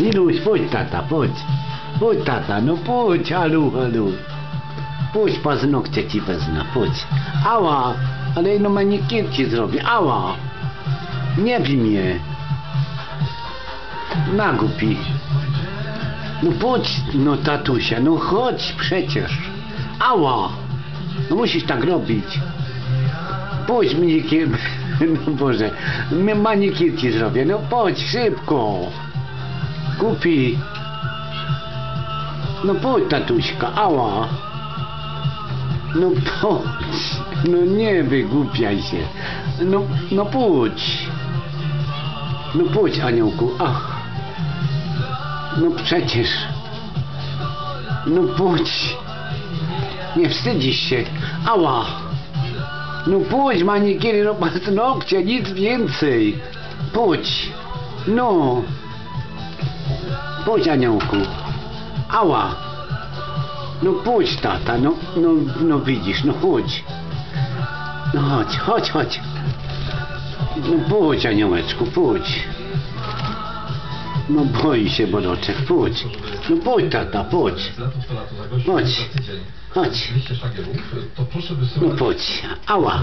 Niluś, pójdź tata, pójdź. Pójdź tata, no pójdź, alu, alu. Pójdź, paznokcie ci wezmę, pójdź. Ała, ale no manikir ci zrobię, ała. Nie bij mnie. Na głupi. No pójdź, no tatusia, no chodź przecież. Ała. No musisz tak robić. Pójdź manikir. No Boże, my manikir ci zrobię, no pójdź szybko. Głupi. No pójdź tatuśka, ała. No pójdź. No nie wygłupiaj się. No, no pójdź. No pójdź aniołku, ach. No przecież. No pójdź. Nie wstydzisz się. Ała. No pójdź manikiery, no paznokcie, nic więcej. Pójdź. No. Pójdź aniołku. Ała. No pójdź tata, no, no, no widzisz, no chodź. No chodź, chodź, chodź. No pójdź aniołeczku, pójdź. No boi się boloczek, pójdź. No pójdź tata, pójdź. Chodź. Chodź. 200 szlagierów, to proszę No pójdź. Ała.